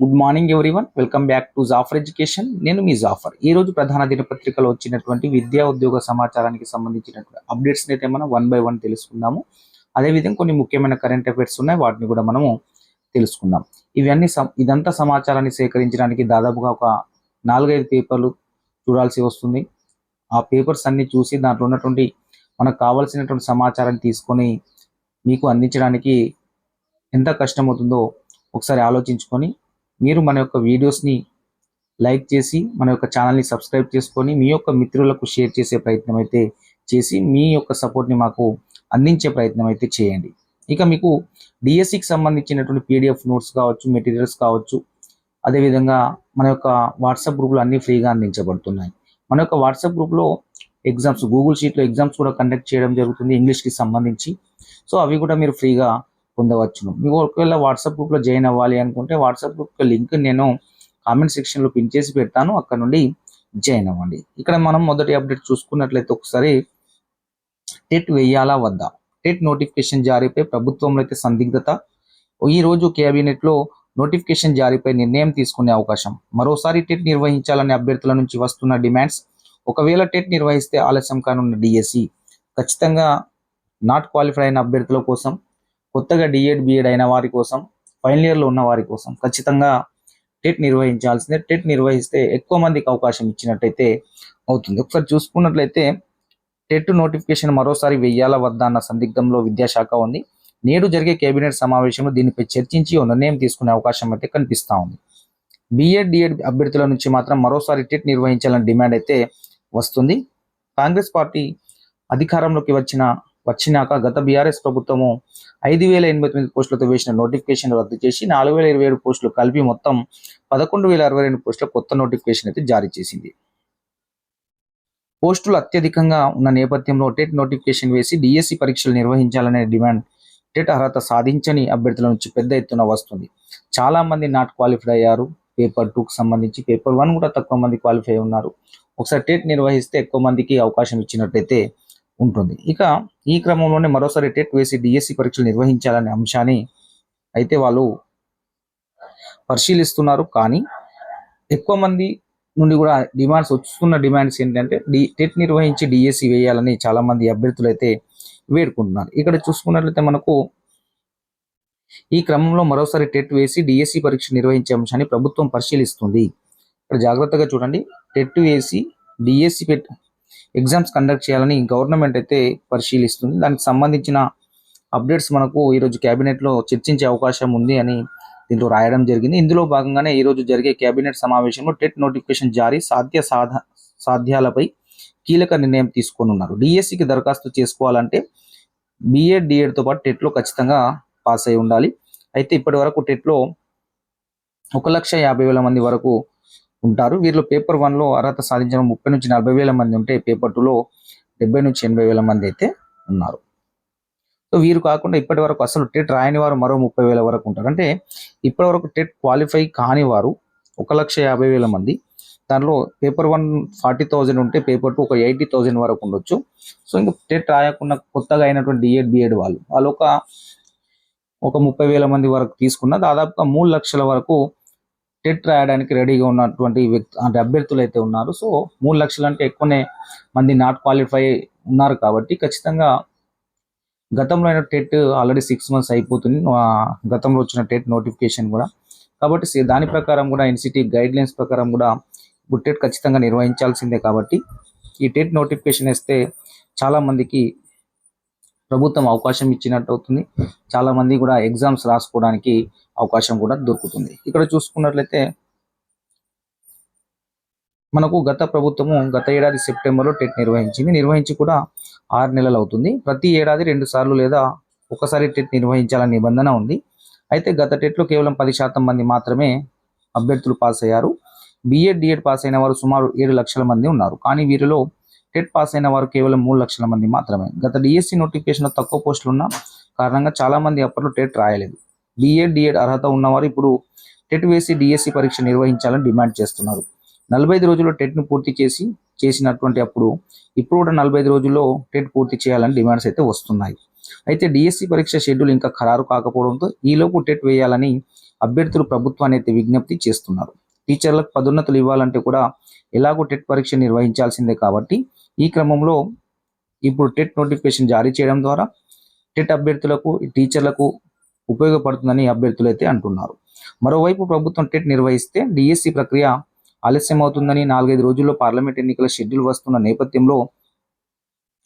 Good morning everyone welcome back to Jafar education నేను మీ జాఫర్ ఈ రోజు ప్రధాన దినపత్రికలో వచ్చినటువంటి విద్యా ఉద్యోగ సమాచారానికి సంబంధించినటువంటి అప్డేట్స్ అయితే మనం వన్ బై వన్ తెలుసుకుందాము. అదేవిధంగా కొన్ని ముఖ్యమైన కరెంట్ అఫైర్స్ ఉన్నాయి. వాటిని కూడా మనము తెలుసుకుందాం. ఇవన్నీ ఇదంతా సమాచారాన్ని సేకరించడానికి దాదాపుగా ఒక నాలుగైదు పేపర్లు చూడాల్సి వస్తుంది. ఆ పేపర్స్ అన్ని చూసి దాంట్లో ఉన్నటువంటి మనకు కావాల్సినటువంటి సమాచారాన్ని తీసుకొని మీకు అందించడానికి ఎంత కష్టమవుతుందో ఒకసారి ఆలోచించుకొని మీరు మన యొక్క వీడియోస్ని లైక్ చేసి మన యొక్క ఛానల్ని సబ్స్క్రైబ్ చేసుకొని మీ యొక్క మిత్రులకు షేర్ చేసే ప్రయత్నం అయితే చేసి మీ యొక్క సపోర్ట్ని మాకు అందించే ప్రయత్నం అయితే చేయండి. ఇక మీకు డిఎస్సికి సంబంధించినటువంటి పీడిఎఫ్ నోట్స్ కావచ్చు మెటీరియల్స్ కావచ్చు అదేవిధంగా మన యొక్క వాట్సాప్ గ్రూప్లో అన్నీ ఫ్రీగా అందించబడుతున్నాయి. మన యొక్క వాట్సాప్ గ్రూప్లో ఎగ్జామ్స్ గూగుల్ షీట్లో ఎగ్జామ్స్ కూడా కండక్ట్ చేయడం జరుగుతుంది ఇంగ్లీష్కి సంబంధించి. సో అవి కూడా మీరు ఫ్రీగా పొందవచ్చును. మీకు ఒకవేళ వాట్సాప్ గ్రూప్లో జాయిన్ అవ్వాలి అనుకుంటే వాట్సాప్ గ్రూప్ లింక్ నేను కామెంట్ సెక్షన్లో పిన్ చేసి పెడతాను. అక్కడ నుండి జాయిన్ అవ్వండి. ఇక్కడ మనం మొదటి అప్డేట్ చూసుకున్నట్లయితే ఒకసారి టెట్ వేయాలా వద్దా టెట్ నోటిఫికేషన్ జారీపై ప్రభుత్వంలో అయితే సందిగ్ధత. ఈ రోజు కేబినెట్లో నోటిఫికేషన్ జారీపై నిర్ణయం తీసుకునే అవకాశం. మరోసారి టెట్ నిర్వహించాలనే అభ్యర్థుల నుంచి వస్తున్న డిమాండ్స్ ఒకవేళ టెట్ నిర్వహిస్తే ఆలస్యం కానున్న డిఎస్సి. ఖచ్చితంగా నాట్ క్వాలిఫై అయిన అభ్యర్థుల కోసం కొత్తగా డిఎడ్ బిఎడ్ అయిన వారి కోసం ఫైనల్ ఇయర్లో ఉన్న వారి కోసం ఖచ్చితంగా టెట్ నిర్వహించాల్సిందే. టెట్ నిర్వహిస్తే ఎక్కువ మందికి అవకాశం ఇచ్చినట్టయితే అవుతుంది. ఒకసారి చూసుకున్నట్లయితే టెట్ నోటిఫికేషన్ మరోసారి వెయ్యాలా వద్దా అన్న సందిగ్ధంలో విద్యాశాఖ ఉంది. నేడు జరిగే కేబినెట్ సమావేశంలో దీనిపై చర్చించి ఓ నిర్ణయం తీసుకునే అవకాశం అయితే కనిపిస్తా ఉంది. బిఎడ్ డిఎడ్ అభ్యర్థుల నుంచి మాత్రం మరోసారి టెట్ నిర్వహించాలని డిమాండ్ అయితే వస్తుంది. కాంగ్రెస్ పార్టీ అధికారంలోకి వచ్చిన వచ్చినాక గత బీఆర్ఎస్ ప్రభుత్వము ఐదు వేల ఎనభై తొమ్మిది పోస్టులతో వేసిన నోటిఫికేషన్ రద్దు చేసి నాలుగు వేల ఇరవై ఏడు పోస్టులు కలిపి మొత్తం పదకొండు వేల అరవై రెండు పోస్టుల కొత్త నోటిఫికేషన్ అయితే జారీ చేసింది. పోస్టులు అత్యధికంగా ఉన్న నేపథ్యంలో టెట్ నోటిఫికేషన్ వేసి డిఎస్సి పరీక్షలు నిర్వహించాలనే డిమాండ్ టెట్ అర్హత సాధించని అభ్యర్థుల నుంచి పెద్ద ఎత్తున వస్తుంది. చాలా మంది నాట్ క్వాలిఫైడ్ అయ్యారు. పేపర్ టూకి సంబంధించి పేపర్ వన్ కూడా తక్కువ మంది క్వాలిఫై ఉన్నారు. ఒకసారి టెట్ నిర్వహిస్తే ఎక్కువ మందికి అవకాశం ఇచ్చినట్టయితే ఉంటుంది. ఇక ఈ క్రమంలోనే మరోసారి టెట్ వేసి డిఎస్సి పరీక్షలు నిర్వహించాలనే అంశాన్ని అయితే వాళ్ళు పరిశీలిస్తున్నారు. కానీ ఎక్కువ మంది నుండి కూడా డిమాండ్స్ వస్తున్న డిమాండ్స్ ఏంటంటే డి టెట్ నిర్వహించి డిఎస్సి వేయాలని చాలా మంది అభ్యర్థులు అయితే వేడుకుంటున్నారు. ఇక్కడ చూసుకున్నట్లయితే మనకు ఈ క్రమంలో మరోసారి టెట్ వేసి డిఎస్సి పరీక్ష నిర్వహించే అంశాన్ని ప్రభుత్వం పరిశీలిస్తుంది. ఇక్కడ జాగ్రత్తగా చూడండి. టెట్ వేసి డిఎస్సి పెట్ ఎగ్జామ్స్ కండక్ట్ చేయాలని గవర్నమెంట్ అయితే పరిశీలిస్తుంది. దానికి సంబంధించిన అప్డేట్స్ మనకు ఈరోజు క్యాబినెట్లో చర్చించే అవకాశం ఉంది అని దీంట్లో రాయడం జరిగింది. ఇందులో భాగంగానే ఈరోజు జరిగే కేబినెట్ సమావేశంలో టెట్ నోటిఫికేషన్ జారీ సాధ్య సాధ సాధ్యాలపై కీలక నిర్ణయం తీసుకోనున్నారు. డిఎస్సికి దరఖాస్తు చేసుకోవాలంటే బిఎడ్ డిఎడ్తో పాటు టెట్లో ఖచ్చితంగా పాస్ అయి ఉండాలి. అయితే ఇప్పటి వరకు టెట్లో ఒక లక్ష యాభై వేల మంది వరకు ఉంటారు. వీరిలో పేపర్ వన్లో అర్హత సాధించిన ముప్పై నుంచి నలభై వేల మంది ఉంటే పేపర్ టూలో డెబ్బై నుంచి ఎనభై వేల మంది అయితే ఉన్నారు. సో వీరు కాకుండా ఇప్పటి వరకు అసలు టెట్ రాయని వారు మరో ముప్పై వేల వరకు ఉంటారు. అంటే ఇప్పటి వరకు టెట్ క్వాలిఫై కాని వారు ఒక లక్ష యాభై వేల మంది. దానిలో పేపర్ వన్ ఫార్టీ థౌజండ్ ఉంటే పేపర్ టూ ఒక ఎయిటీ థౌజండ్ వరకు ఉండొచ్చు. సో ఇంకా టెట్ రాయకుండా కొత్తగా అయినటువంటి డిఎడ్ బిఎడ్ వాళ్ళు వాళ్ళు ఒక ఒక ముప్పై వేల మంది వరకు తీసుకున్న దాదాపుగా మూడు లక్షల వరకు టెట్ రాయడానికి రెడీగా ఉన్నటువంటి వ్యక్తి అంటే అభ్యర్థులు అయితే ఉన్నారు. సో మూడు లక్షలు అంటే ఎక్కువనే మంది నాట్ క్వాలిఫై ఉన్నారు కాబట్టి ఖచ్చితంగా గతంలో అయిన టెట్ ఆల్రెడీ సిక్స్ మంత్స్ అయిపోతుంది. గతంలో వచ్చిన టెట్ నోటిఫికేషన్ కూడా. కాబట్టి దాని ప్రకారం కూడా ఎన్సిటీ గైడ్ లైన్స్ ప్రకారం కూడా ఇప్పుడు టెట్ ఖచ్చితంగా నిర్వహించాల్సిందే కాబట్టి ఈ టెట్ నోటిఫికేషన్ ఇస్తే చాలా మందికి ప్రభుత్వం అవకాశం ఇచ్చినట్టు అవుతుంది. చాలా మంది కూడా ఎగ్జామ్స్ రాసుకోవడానికి అవకాశం కూడా దొరుకుతుంది. ఇక్కడ చూసుకున్నట్లయితే మనకు గత ప్రభుత్వము గత ఏడాది సెప్టెంబర్లో టెట్ నిర్వహించింది. నిర్వహించి కూడా ఆరు నెలలు అవుతుంది. ప్రతి ఏడాది రెండు సార్లు లేదా ఒకసారి టెట్ నిర్వహించాలని నిబంధన ఉంది. అయితే గత టెట్లో కేవలం పది శాతం మంది మాత్రమే అభ్యర్థులు పాస్ అయ్యారు. బిఎడ్ డిఎడ్ పాస్ అయిన వారు సుమారు ఏడు లక్షల మంది ఉన్నారు. కానీ వీరిలో టెట్ పాస్ అయిన వారు కేవలం మూడు లక్షల మంది మాత్రమే. గత డిఎస్సి నోటిఫికేషన్లో తక్కువ పోస్టులు ఉన్న కారణంగా చాలామంది అప్పట్లో టెట్ రాయలేదు. బిఎడ్ డిఎడ్ అర్హత ఉన్నవారు ఇప్పుడు టెట్ వేసి డిఎస్సి పరీక్ష నిర్వహించాలని డిమాండ్ చేస్తున్నారు. నలభై ఐదు రోజుల్లో టెట్ను పూర్తి చేసి చేసినటువంటి అప్పుడు ఇప్పుడు కూడా నలభై ఐదు రోజుల్లో టెట్ పూర్తి చేయాలని డిమాండ్స్ అయితే వస్తున్నాయి. అయితే డిఎస్సి పరీక్ష షెడ్యూల్ ఇంకా ఖరారు కాకపోవడంతో ఈలోపు టెట్ వేయాలని అభ్యర్థులు ప్రభుత్వాన్ని అయితే విజ్ఞప్తి చేస్తున్నారు. టీచర్లకు పదోన్నతులు ఇవ్వాలంటే కూడా ఎలాగో టెట్ పరీక్ష నిర్వహించాల్సిందే కాబట్టి ఈ క్రమంలో ఇప్పుడు టెట్ నోటిఫికేషన్ జారీ చేయడం ద్వారా టెట్ అభ్యర్థులకు టీచర్లకు ఉపయోగపడుతుందని అభ్యర్థులు అయితే అంటున్నారు. మరోవైపు ప్రభుత్వం టెట్ నిర్వహిస్తే డిఎస్సి ప్రక్రియ ఆలస్యం అవుతుందని నాలుగైదు రోజుల్లో పార్లమెంట్ ఎన్నికల షెడ్యూల్ వస్తున్న నేపథ్యంలో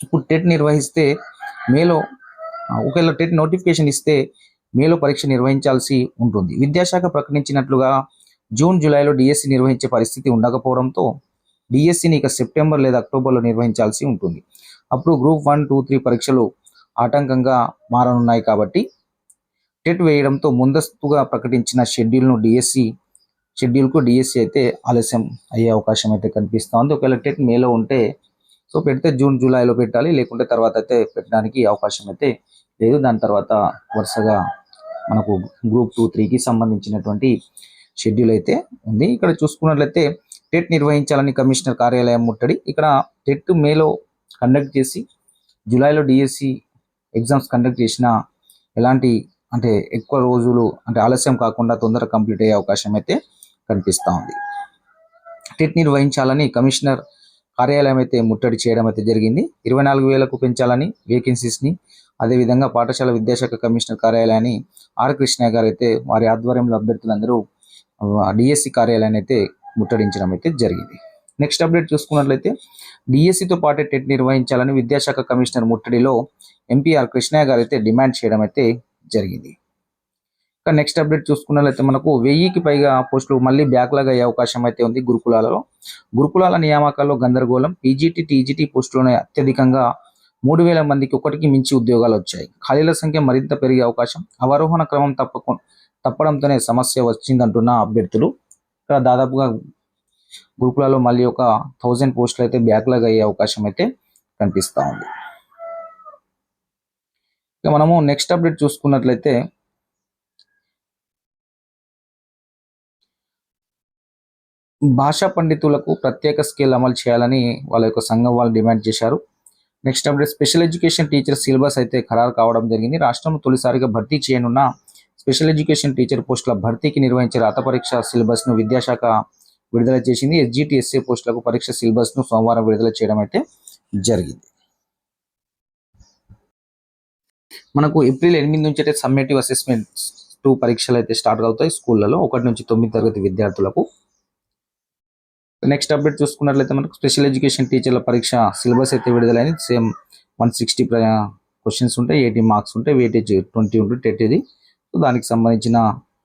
ఇప్పుడు టెట్ నిర్వహిస్తే మేలో ఒకవేళ టెట్ నోటిఫికేషన్ ఇస్తే మేలో పరీక్ష నిర్వహించాల్సి ఉంటుంది. విద్యాశాఖ ప్రకటించినట్లుగా జూన్ జూలైలో డిఎస్సి నిర్వహించే పరిస్థితి ఉండకపోవడంతో డిఎస్సిని ఇక సెప్టెంబర్ లేదా అక్టోబర్లో నిర్వహించాల్సి ఉంటుంది. అప్పుడు గ్రూప్ వన్ టూ త్రీ పరీక్షలు ఆటంకంగా మారనున్నాయి కాబట్టి టెట్ వేయడంతో ముందస్తుగా ప్రకటించిన షెడ్యూల్ను డిఎస్సి షెడ్యూల్కు డిఎస్సి అయితే ఆలస్యం అయ్యే అవకాశం అయితే కనిపిస్తోంది. ఒకవేళ టెట్ మేలో ఉంటే సో పెడితే జూన్ జూలైలో పెట్టాలి. లేకుంటే తర్వాత అయితే పెట్టడానికి అవకాశం అయితే లేదు. దాని తర్వాత వరుసగా మనకు గ్రూప్ టూ త్రీకి సంబంధించినటువంటి షెడ్యూల్ అయితే ఉంది. ఇక్కడ చూసుకున్నట్లయితే టెట్ నిర్వహించాలని కమిషనర్ కార్యాలయం ముట్టడి. ఇక్కడ టెట్ మేలో కండక్ట్ చేసి జూలైలో డిఎస్సి ఎగ్జామ్స్ కండక్ట్ చేసిన ఎలాంటి అంటే ఎక్కువ రోజులు అంటే ఆలస్యం కాకుండా తొందరగా కంప్లీట్ అయ్యే అవకాశం అయితే కనిపిస్తూ ఉంది. టెట్ నిర్వహించాలని కమిషనర్ కార్యాలయం అయితే ముట్టడి చేయడం అయితే జరిగింది. ఇరవై నాలుగు వేలకు పెంచాలని వేకెన్సీస్ని అదేవిధంగా పాఠశాల విద్యాశాఖ కమిషనర్ కార్యాలయాన్ని ఆర్ కృష్ణ గారు అయితే వారి ఆధ్వర్యంలో అభ్యర్థులందరూ డిఎస్సి కార్యాలయాన్ని అయితే ముట్టడించడం అయితే జరిగింది. నెక్స్ట్ అప్డేట్ చూసుకున్నట్లయితే డిఎస్సితో పాటే టెట్ నిర్వహించాలని విద్యాశాఖ కమిషనర్ ముట్టడిలో ఎంపీఆర్ కృష్ణయ్య గారు అయితే డిమాండ్ చేయడం అయితే జరిగింది. ఇంకా నెక్స్ట్ అప్డేట్ చూసుకున్నట్లయితే మనకు వెయ్యికి పైగా పోస్టులు మళ్ళీ బ్యాక్లాగ్ అయ్యే అవకాశం అయితే ఉంది గురుకులాలలో. గురుకులాల నియామకాల్లో గందరగోళం పీజీటీ టీజీటీ పోస్టులోనే అత్యధికంగా మూడు వేల మందికి ఒకటికి మించి ఉద్యోగాలు వచ్చాయి. ఖాళీల సంఖ్య మరింత పెరిగే అవకాశం అవరోహణ క్రమం తప్పకుండా తప్పడంతోనే సమస్య వచ్చిందంటున్న అభ్యర్థులు. ఇక్కడ దాదాపుగా గురుకులాలో మళ్ళీ ఒక థౌజండ్ పోస్టులు అయితే బ్యాక్లాగ్ అయ్యే అవకాశం అయితే కనిపిస్తూ ఉంది. ఇక మనము నెక్స్ట్ అప్డేట్ చూసుకున్నట్లయితే భాషా పండితులకు ప్రత్యేక స్కేల్ అమలు చేయాలని వాళ్ళ యొక్క సంఘం వాళ్ళు డిమాండ్ చేశారు. Next update special education teacher syllabus అయితే ఖరారు కావడం జరిగింది. రాష్ట్రంలో తొలిసారిగా భర్తీ చేయనున్న స్పెషల్ ఎడ్యుకేషన్ టీచర్ పోస్టుల భర్తీకి నిర్వహించే రాత పరీక్ష సిలబస్ను విద్యాశాఖ విడుదల చేసింది. ఎస్జిటిఎస్ఏ పోస్టులకు పరీక్ష సిలబస్ను సోమవారం విడుదల చేయడం అయితే జరిగింది. మనకు ఏప్రిల్ ఎనిమిది నుంచి అయితే సమ్మేటివ్ అసెస్మెంట్ టూ పరీక్షలు అయితే స్టార్ట్ అవుతాయి స్కూళ్ళలో. ఒకటి నుంచి తొమ్మిది తరగతి విద్యార్థులకు. నెక్స్ట్ అప్డేట్ చూసుకున్నట్లయితే మనకు స్పెషల్ ఎడ్యుకేషన్ టీచర్ల పరీక్ష సిలబస్ అయితే విడుదలైంది. సేమ్ వన్ సిక్స్టీ క్వశ్చన్స్ ఉంటాయి ఎయిటీ మార్క్స్ ఉంటాయి వెయిటేజ్ ట్వంటీ ఉంటుంది టెట్ ఇది. దానికి సంబంధించిన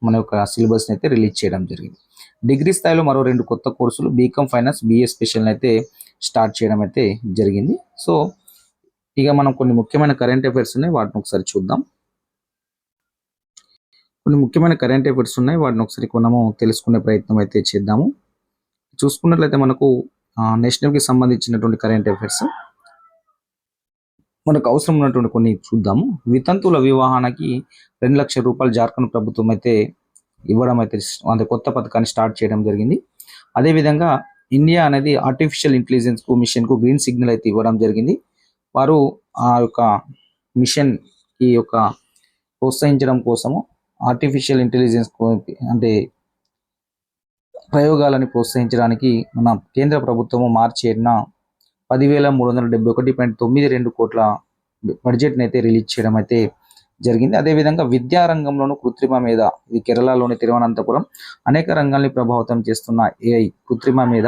మన యొక్క సిలబస్ని అయితే రిలీజ్ చేయడం జరిగింది. డిగ్రీ స్థాయిలో మరో రెండు కొత్త కోర్సులు B Com finance B A special అయితే స్టార్ట్ చేయడం అయితే జరిగింది. సో ఇక మనం కొన్ని ముఖ్యమైన కరెంట్ అఫైర్స్ ఉన్నాయి వాటిని ఒకసారి చూద్దాం. కొన్ని ముఖ్యమైన కరెంట్ అఫైర్స్ ఉన్నాయి వాటిని ఒకసారి మనము తెలుసుకునే ప్రయత్నం అయితే చేద్దాము. చూసుకున్నట్లయితే మనకు నేషనల్కి సంబంధించినటువంటి కరెంట్ అఫైర్స్ మనకు అవసరం ఉన్నటువంటి కొన్ని చూద్దాము. వితంతువుల వివాహానికి రెండు లక్షల రూపాయలు జార్ఖండ్ ప్రభుత్వం అయితే ఇవ్వడం అయితే అంటే కొత్త పథకాన్ని స్టార్ట్ చేయడం జరిగింది. అదేవిధంగా ఇండియా అనేది ఆర్టిఫిషియల్ ఇంటెలిజెన్స్కు మిషన్కు గ్రీన్ సిగ్నల్ అయితే ఇవ్వడం జరిగింది. వారు ఆ యొక్క మిషన్ ఈ యొక్క ప్రోత్సహించడం కోసము ఆర్టిఫిషియల్ ఇంటెలిజెన్స్ అంటే ప్రయోగాలని ప్రోత్సహించడానికి మన కేంద్ర ప్రభుత్వము మార్చి ఏడున పదివేల మూడు వందల డెబ్బై ఒకటి పాయింట్ తొమ్మిది రెండు కోట్ల బడ్జెట్ని అయితే రిలీజ్ చేయడం అయితే జరిగింది. అదేవిధంగా విద్యారంగంలోనూ కృత్రిమ మీద ఇది కేరళలోని తిరువనంతపురం అనేక రంగాల్ని ప్రభావితం చేస్తున్న ఏఐ కృత్రిమ మీద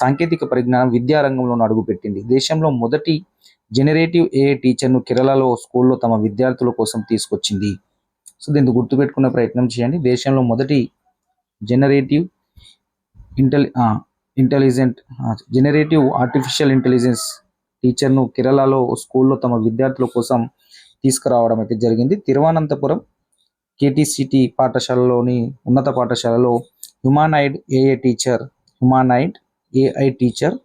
సాంకేతిక పరిజ్ఞానం విద్యారంగంలోనూ అడుగుపెట్టింది. దేశంలో మొదటి జనరేటివ్ ఏఐ టీచర్ను కేరళలో స్కూల్లో తమ విద్యార్థుల కోసం తీసుకొచ్చింది. సో దీన్ని గుర్తుపెట్టుకునే ప్రయత్నం చేయండి. దేశంలో మొదటి generative intelli intelligent generative artificial intelligence టీచర్ను కేరళలో స్కూల్లో తమ విద్యార్థుల కోసం తీసుకురావడం అయితే జరిగింది. తిరువనంతపురం కేటీసిటీ పాఠశాలలోని ఉన్నత పాఠశాలలో humanoid A A teacher humanoid A I teacher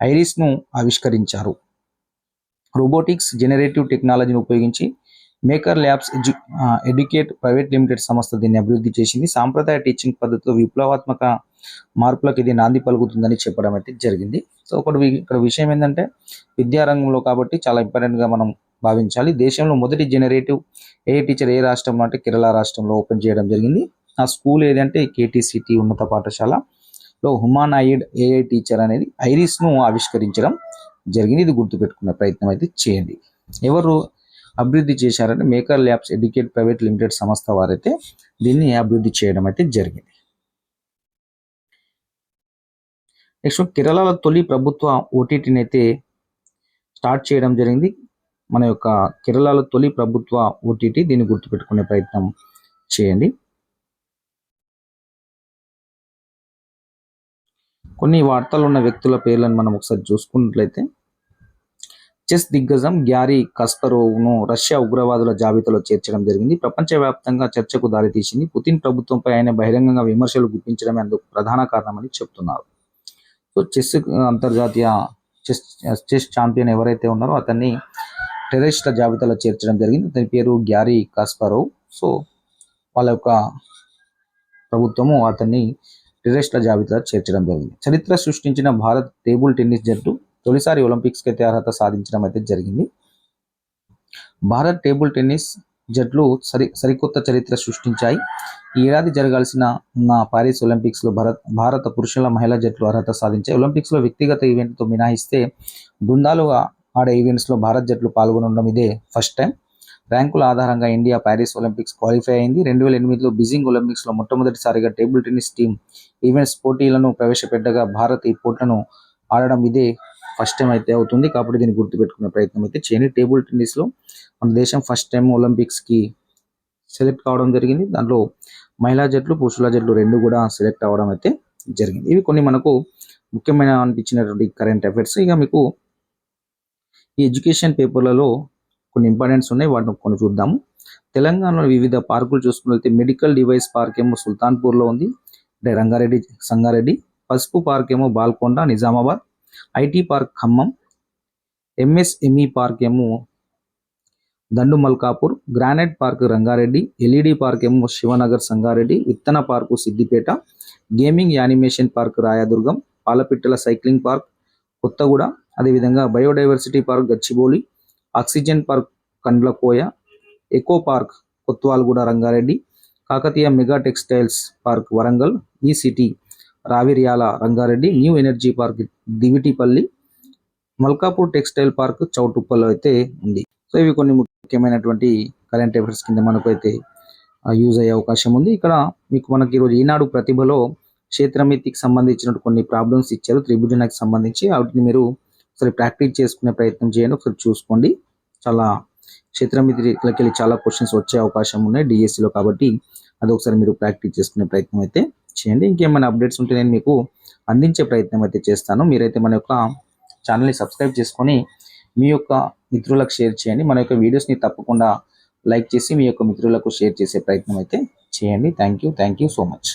ఐరిస్ను ఆవిష్కరించారు. రోబోటిక్స్ జనరేటివ్ టెక్నాలజీని ఉపయోగించి maker labs edu educate private limited సంస్థ దీన్ని అభివృద్ధి చేసింది. సాంప్రదాయ టీచింగ్ పద్ధతిలో విప్లవాత్మక మార్పులకు ఇది నాంది పలుకుతుందని చెప్పడం అయితే జరిగింది. సో ఒకటి ఇక్కడ విషయం ఏంటంటే విద్యారంగంలో కాబట్టి చాలా ఇంపార్టెంట్గా మనం భావించాలి. దేశంలో మొదటి జనరేటివ్ ఏ టీచర్ ఏ రాష్ట్రంలో అంటే కేరళ రాష్ట్రంలో ఓపెన్ చేయడం జరిగింది. ఆ స్కూల్ ఏదంటే కేటీసిటీ ఉన్నత పాఠశాల. లో హుమానాయిడ్ ఏఐ టీచర్ అనేది ఐరిస్ను ఆవిష్కరించడం జరిగింది. ఇది గుర్తుపెట్టుకునే ప్రయత్నం అయితే చేయండి. ఎవరు అభివృద్ధి చేశారంటే maker labs educate private limited సంస్థ వారైతే దీన్ని అభివృద్ధి చేయడం అయితే జరిగింది. నెక్స్ట్ కేరళలో తొలి ప్రభుత్వ ఓటీటీని అయితే స్టార్ట్ చేయడం జరిగింది. మన యొక్క కేరళలో తొలి ప్రభుత్వ ఓటీటీ దీన్ని గుర్తుపెట్టుకునే ప్రయత్నం చేయండి. కొన్ని వార్తలు ఉన్న వ్యక్తుల పేర్లను మనం ఒకసారి చూసుకున్నట్లయితే చెస్ దిగ్గజం గ్యారీ కస్పరోవ్ను రష్యా ఉగ్రవాదుల జాబితాలో చేర్చడం జరిగింది. ప్రపంచవ్యాప్తంగా చర్చకు దారితీసింది. పుతిన్ ప్రభుత్వంపై ఆయన బహిరంగంగా విమర్శలు గుప్పించడమే అందుకు ప్రధాన కారణమని చెప్తున్నారు. సో చెస్ అంతర్జాతీయ చెస్ చెస్ ఛాంపియన్ ఎవరైతే ఉన్నారో అతన్ని టెర్రరిస్ట్ల జాబితాలో చేర్చడం జరిగింది. అతని పేరు గ్యారీ కాస్పరోవ్ సో వాళ్ళ యొక్క ప్రభుత్వము అతన్ని టెర్రరిస్ట్ల జాబితాలో చేర్చడం జరిగింది. చరిత్ర సృష్టించిన భారత్ టేబుల్ టెన్నిస్ జట్టు తొలిసారి ఒలింపిక్స్కి అయితే అర్హత సాధించడం అయితే జరిగింది. భారత్ టేబుల్ టెన్నిస్ జట్లు సరి సరికొత్త చరిత్ర సృష్టించాయి. ఈ ఏడాది జరగాల్సిన ఉన్న పారిస్ ఒలింపిక్స్లో భారత్ భారత పురుషుల మహిళా జట్లు అర్హత సాధించాయి. ఒలింపిక్స్లో వ్యక్తిగత ఈవెంట్తో మినహాయిస్తే బృందాలుగా ఆడే ఈవెంట్స్లో భారత్ జట్లు పాల్గొనడం ఇదే ఫస్ట్ టైం. ర్యాంకుల ఆధారంగా ఇండియా ప్యారిస్ ఒలింపిక్స్ క్వాలిఫై అయింది. రెండు వేల ఎనిమిదిలో బీజింగ్ ఒలింపిక్స్లో మొట్టమొదటిసారిగా టేబుల్ టెన్నిస్ టీం ఈవెంట్స్ పోటీలను ప్రవేశపెట్టగా భారత్ ఈ పోటీలను ఆడడం ఇదే ఫస్ట్ టైం అయితే అవుతుంది. కాబట్టి దీన్ని గుర్తుపెట్టుకునే ప్రయత్నం అయితే చేయండి. టేబుల్ టెన్నిస్లో మన దేశం ఫస్ట్ టైం ఒలింపిక్స్కి సెలెక్ట్ కావడం జరిగింది. దాంట్లో మహిళా జట్లు పురుషుల జట్లు రెండు కూడా సెలెక్ట్ అవ్వడం అయితే జరిగింది. ఇవి కొన్ని మనకు ముఖ్యమైన అనిపించినటువంటి కరెంట్ అఫైర్స్ ఇక మీకు ఈ ఎడ్యుకేషన్ పేపర్లలో కొన్ని ఇంపార్టెంట్స్ ఉన్నాయి. వాటిని కొన్ని చూద్దాము. తెలంగాణలో వివిధ పార్కులు చూసుకున్నట్లయితే మెడికల్ డివైస్ పార్క్ ఏమో సుల్తాన్పూర్లో ఉంది. అంటే రంగారెడ్డి సంగారెడ్డి. పసుపు పార్క్ ఏమో Balkonda Nizamabad. IT park Khammam MSME park ఏమో Dandu Malkapur granite park Rangareddy LED park ఏమో శివనగర్ సంగారెడ్డి విత్తన park Siddipet gaming animation park Rayadurgam పాలపిట్టల cycling park Kothaguda అదేవిధంగా biodiversity park Gachibowli oxygen park Kandlakoya eco park Kothwalguda Rangareddy Kakatiya mega textiles park Warangal E city Raviryala Rangareddy new energy park Divitipalli Malkapur textile park చౌటుప్పల్లో అయితే ఉంది. So ఇవి కొన్ని ముఖ్యమైనటువంటి current affairs కింద మనకు అయితే use అయ్యే అవకాశం ఉంది. ఇక్కడ మీకు మనకి ఈరోజు ఈనాడు ప్రతిభలో క్షేత్రమితికి సంబంధించిన కొన్ని ప్రాబ్లమ్స్ ఇచ్చారు. త్రిభుజనకి సంబంధించి వాటిని మీరు ఒకసారి ప్రాక్టీస్ చేసుకునే ప్రయత్నం చేయండి. ఒకసారి చూసుకోండి. చాలా క్షేత్రమితిలోకి వెళ్ళి చాలా క్వశ్చన్స్ వచ్చే అవకాశం ఉన్నాయి డిఎస్సిలో కాబట్టి అది ఒకసారి మీరు ప్రాక్టీస్ చేసుకునే ప్రయత్నం అయితే చేయండి. ఇంకేమైనా అప్డేట్స్ ఉంటే నేను మీకు అందించే ప్రయత్నం అయితే చేస్తాను. మీరైతే మన యొక్క ఛానల్ని సబ్స్క్రైబ్ చేసుకొని మీ యొక్క మిత్రులకు షేర్ చేయండి. మన యొక్క వీడియోస్ని తప్పకుండా లైక్ చేసి మీ యొక్క మిత్రులకు షేర్ చేసే ప్రయత్నం అయితే చేయండి. Thank you. Thank you so much.